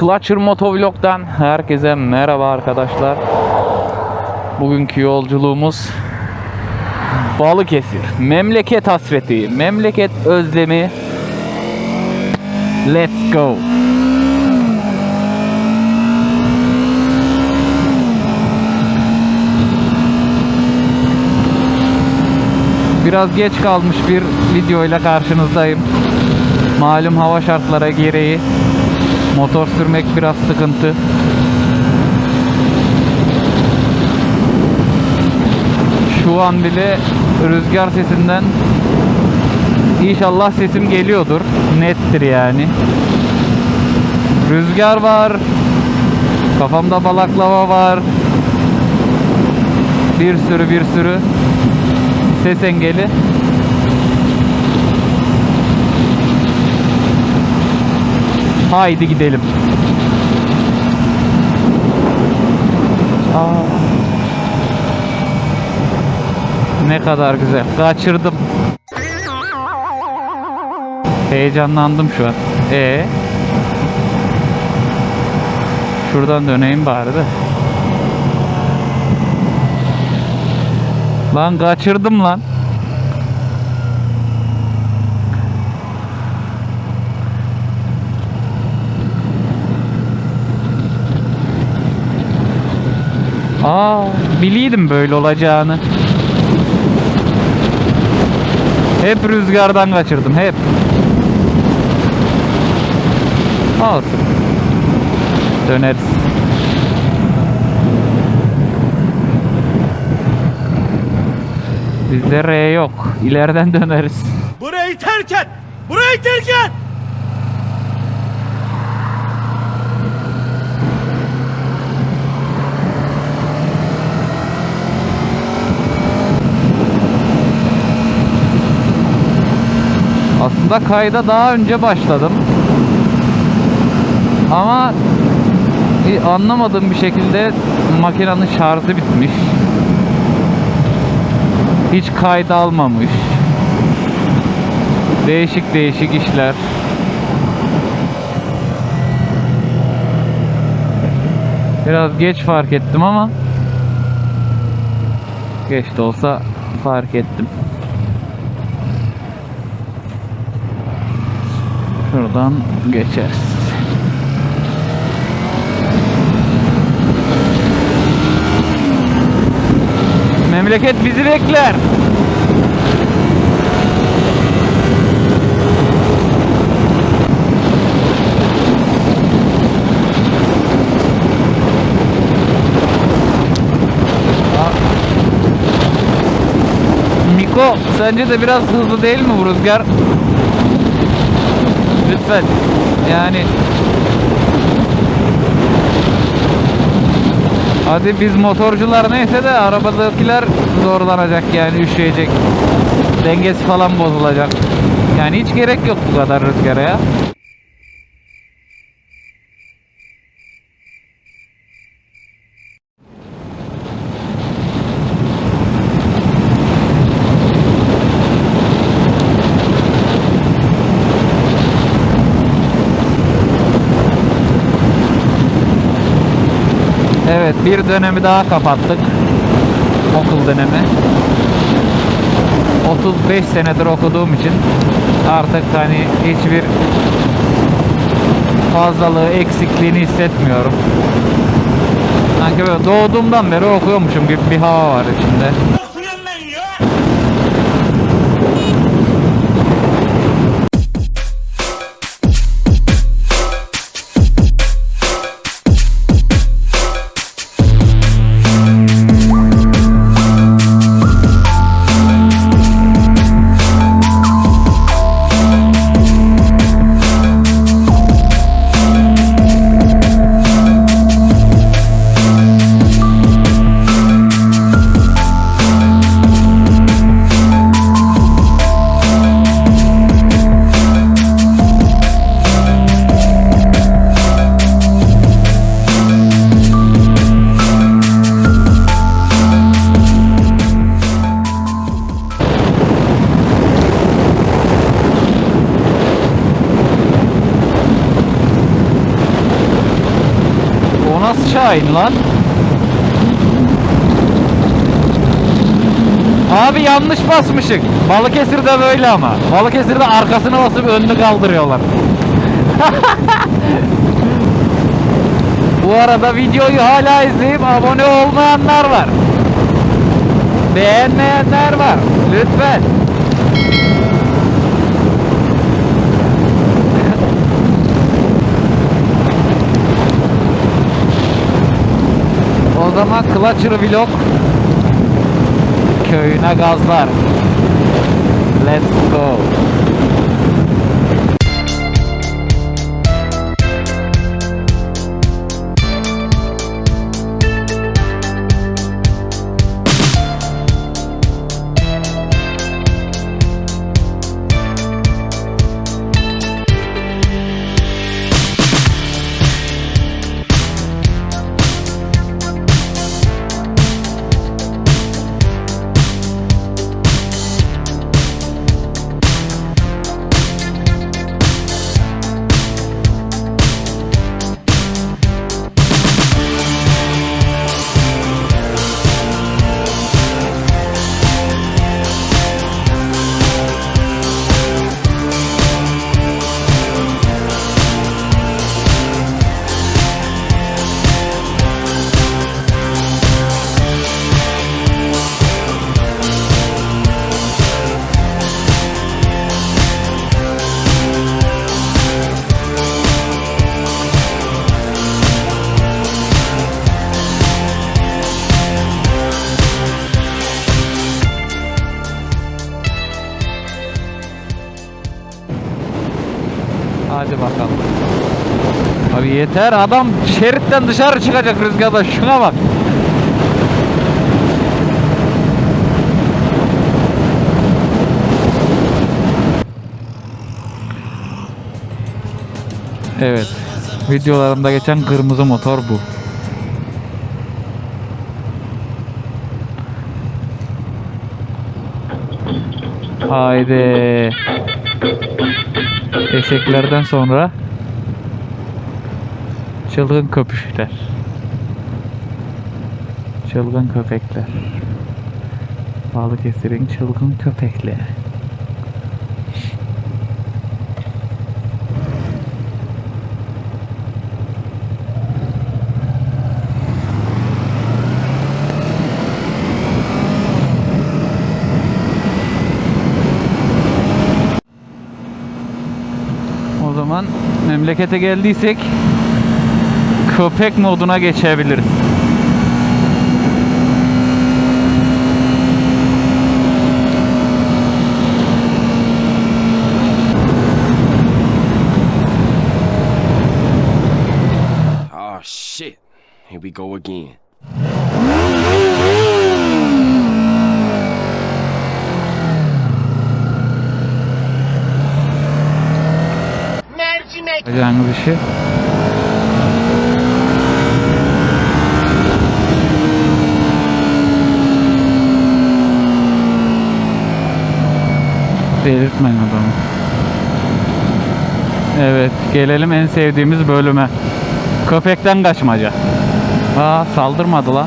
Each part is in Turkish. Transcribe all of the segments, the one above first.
Clutcher Motovlog'dan herkese merhaba arkadaşlar. Bugünkü yolculuğumuz Balıkesir. Memleket hasreti, memleket özlemi. Let's go. Biraz geç kalmış bir videoyla karşınızdayım. Malum hava şartları gereği Motor sürmek biraz sıkıntı. Şu an bile rüzgar sesinden inşallah sesim geliyordur. Nettir yani. Rüzgar var. Kafamda balaklava var. Bir sürü bir sürü ses engeli. Haydi gidelim. Aa. Ne kadar güzel. Kaçırdım. Heyecanlandım şu an. E Şuradan döneyim bari de. Lan kaçırdım lan. Aa, biliydim böyle olacağını. Hep rüzgardan kaçırdım, hep. Olsun. Döneriz. Bizde R yok. İleriden döneriz. Burayı terk et! Burayı terk et! Aslında kayda daha önce başladım. Ama anlamadığım bir şekilde makinenin şarjı bitmiş. Hiç kayda almamış. Değişik değişik işler. Biraz geç fark ettim ama geç de olsa fark ettim. Şuradan geçeriz. Memleket bizi bekler. Miko sence de biraz hızlı değil mi bu rüzgar? Lütfen. Yani Hadi biz motorcular neyse de arabadakiler zorlanacak yani üşüyecek. Dengesi falan bozulacak. Yani hiç gerek yok bu kadar rüzgara ya. Evet bir dönemi daha kapattık. Okul dönemi. 35 senedir okuduğum için artık hani hiçbir fazlalığı, eksikliğini hissetmiyorum. Sanki böyle doğduğumdan beri okuyormuşum gibi bir hava var içinde. Aynı lan. Abi yanlış basmışık. Balıkesir'de böyle ama. Balıkesir'de arkasına basıp önünü kaldırıyorlar. Bu arada videoyu hala izleyip abone olmayanlar var. Beğenmeyenler var. Lütfen. O zaman Clutcher Vlog köyüne gazlar. Let's go. Hadi bakalım. Abi yeter adam şeritten dışarı çıkacak rüzgarda şuna bak. Evet. Videolarımda geçen kırmızı motor bu. Haydi. Eşeklerden sonra çılgın köpüşler. Çılgın köpekler. Balıkesir'in çılgın köpekleri. O zaman memlekete geldiysek köpek moduna geçebiliriz. Oh shit. Here we go again. Mercimek. Yapacağınız işi. Delirtmeyin adamı. Evet, gelelim en sevdiğimiz bölüme. Köpekten kaçmaca. Aa, saldırmadı lan.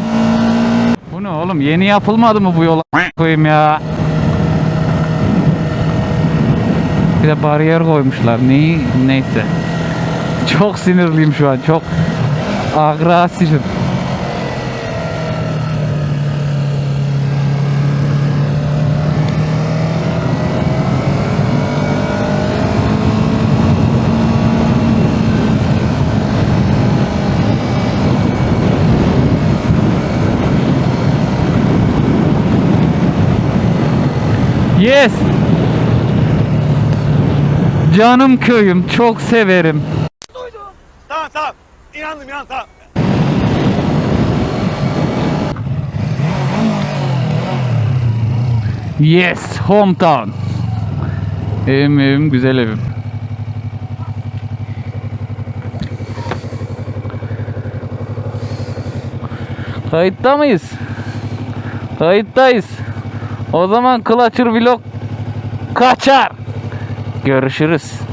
Bu ne oğlum? Yeni yapılmadı mı bu yola koyayım ya? Bir de bariyer koymuşlar. Neyi? Neyse. Çok sinirliyim şu an. Çok agresifim. Yes. Canım köyüm çok severim. İnandım inandım tamam. Yes, hometown. Evim evim güzel evim. Kayıtta mıyız? Kayıttayız. O zaman Clutcher Vlog kaçar. Görüşürüz.